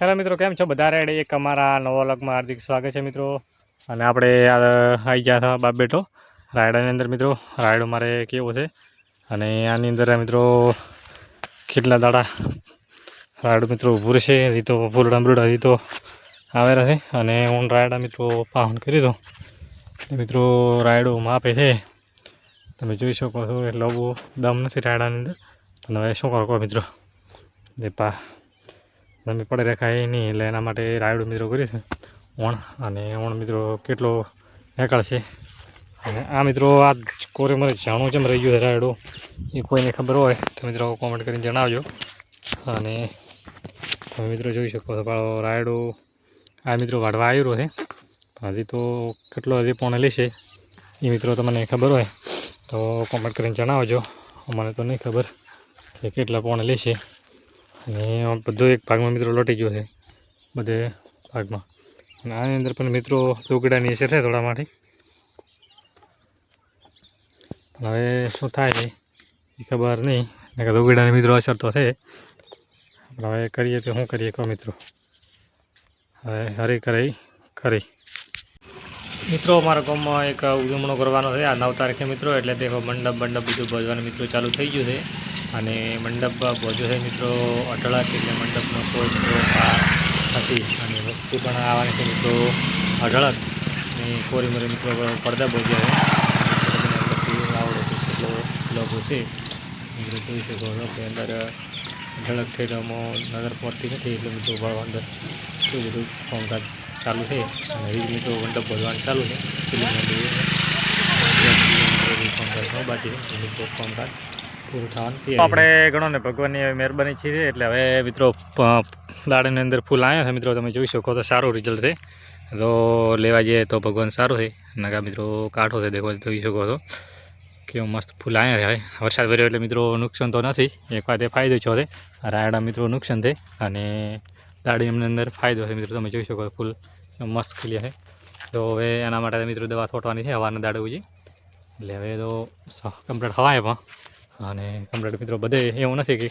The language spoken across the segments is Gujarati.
હેલો મિત્રો, કેમ છો? બધા રેડી એક અમારા નવા વ્લોગમાં હાર્દિક સ્વાગત છે મિત્રો. અને આપણે આવી ગયા હતા બાપ બેઠો. રાયડાની અંદર મિત્રો, રાયડો મારે કેવો છે? અને આની અંદર મિત્રો, કેટલા દાડા રાયડો મિત્રો ઊભું રહેશે? હજી તો ફૂલડા બુરડા હજી તો આવેલા છે. અને હું રાયડા મિત્રો પાહન કરી દો મિત્રો રાયડો માપે છે. તમે જોઈ શકો છો એટલે બહુ દમ નથી રાયડાની અંદર. હવે શું કરો મિત્રો? જે પા તમે પડે રેખાય નહીં, એટલે એના માટે રાયડું મિત્રો કરી છે, ઓણ અને ઓણ મિત્રો કેટલો નીકળશે અને આ મિત્રો આ કોરે મને જાણવું છે રહી ગયું છે રાયડું, એ કોઈને ખબર હોય તો મિત્રો કોમેન્ટ કરીને જણાવજો. અને તમે મિત્રો જોઈ શકો છો પણ રાયડું આ મિત્રો વાઢવા આવ્યો છે. હજી તો કેટલો હજી પોણે લેશે, એ મિત્રો તમને ખબર હોય તો કોમેન્ટ કરીને જણાવજો. મને તો નહીં ખબર કે કેટલા પોણે લેશે. અને બધો એક ભાગમાં મિત્રો લોટી ગયો છે, બધે ભાગમાં. અને આની અંદર પણ મિત્રો ચોકડાની અસર છે થોડા માટે. પણ હવે શું થાય છે, એ ખબર નહીં. કે દુગડાની મિત્રો અસર તો છે. પણ હવે કરીએ તો શું કરીએ કહો મિત્રો? હવે હરી કરી ખરી. મિત્રો, અમારા ગામમાં એક ઉજવણો કરવાનો છે. આ નવ તારીખે મિત્રો, એટલે દેખો મંડપ મંડપ બધું ભજવાનું મિત્રો ચાલુ થઈ ગયું છે. અને મંડપ ભોજો છે મિત્રો અઢળક એટલે મંડપનો કોઈ આ નથી અને વસ્તુ પણ આવવાની છે મિત્રો અઢળક અને કોરી મરી મિત્રો પડદા ભોજ્યા છે આવડે છે કેટલો લોકો છે મિત્રો જોઈ શકો છો કે અંદર અઢળક થિયેટરમાં નજર પડતી નથી એટલે મિત્રો ભાવ અંદર શું બધું કામકાજ ચાલુ છે અને એ મિત્રો મંડપ ભજવાનું ચાલુ છે ફિલ્મ બાકી મિત્રો કામકાજ આપણે ગણો ને ભગવાનની મહેરબાની છે, એટલે હવે મિત્રો દાડાની અંદર ફૂલ આવ્યા છે મિત્રો, તમે જોઈ શકો તો સારું રિઝલ્ટ છે. તો લેવા જઈએ તો ભગવાન સારું છે નકા મિત્રો કાઢો છે, દેખો, જોઈ શકો છો. કેવું મસ્ત ફૂલ આવ્યા છે હવે વરસાદ ભર્યો એટલે મિત્રો નુકસાન તો નથી, એક વાત એ ફાયદો છો છે. રાયડા મિત્રો નુકસાન છે, અને દાડી એમની અંદર ફાયદો છે મિત્રો, તમે જોઈ શકો ફૂલ મસ્ત ખીલ્યા છે. તો હવે એના માટે મિત્રો દવા છોટવાની છે, હવાના દાડવું છે એટલે હવે તો કમ્પ્લીટ હવાય પણ. અને કમ્પ્લેટ મિત્રો, બધે એવું નથી કે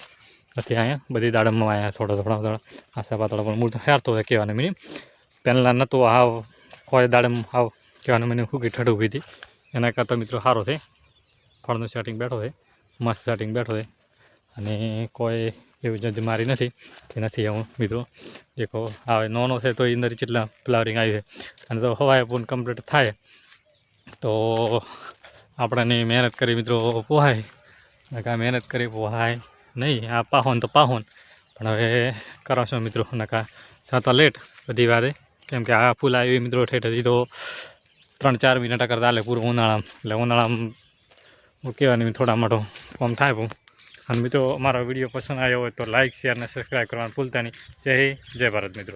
નથી અહીંયા બધી દાડમમાં આવ્યા થોડા થોડા થોડા આશા પાતળા પણ મૂળ તો હેરતો હોય કહેવાનું મિનિમ પહેલાં નહોતું હાવ કોઈ દાડમ હાવ કહેવાનું મને શું કે ઠડ ઊભી હતી. એના કરતાં મિત્રો સારો છે. ફળનું સેટિંગ બેઠો છે. મસ્ત સેટિંગ બેઠો છે. અને કોઈ એવી જજ મારી નથી કે નથી એવું મિત્રો. દેખો આવે નોનો છે તો એ અંદર જેટલા ફ્લાવરિંગ આવી છે. અને તો હવાએ પણ કમ્પ્લીટ થાય. તો આપણને મહેનત કરી મિત્રો, પોહાય. નકા મહેનત કરી પોહાય નહીં, આ પાહોન તો પાહોન. પણ હવે કરો છો મિત્રો, નકા સાતા લેટ બધી વારે. કેમ કે આ ફૂલ આવી મિત્રો ઠેઠ હતી તો ત્રણ ચાર મહિના કરતા હાલે પૂરું ઉનાળામાં. એટલે ઉનાળામાં કહેવાની થોડા મોટો ફોર્મ થાય પણ અને મિત્રો અમારો વીડિયો પસંદ આવ્યો હોય તો લાઇક શેર અને સબસ્ક્રાઈબ કરવાનું ભૂલતા નહીં. જય જય ભારત મિત્રો.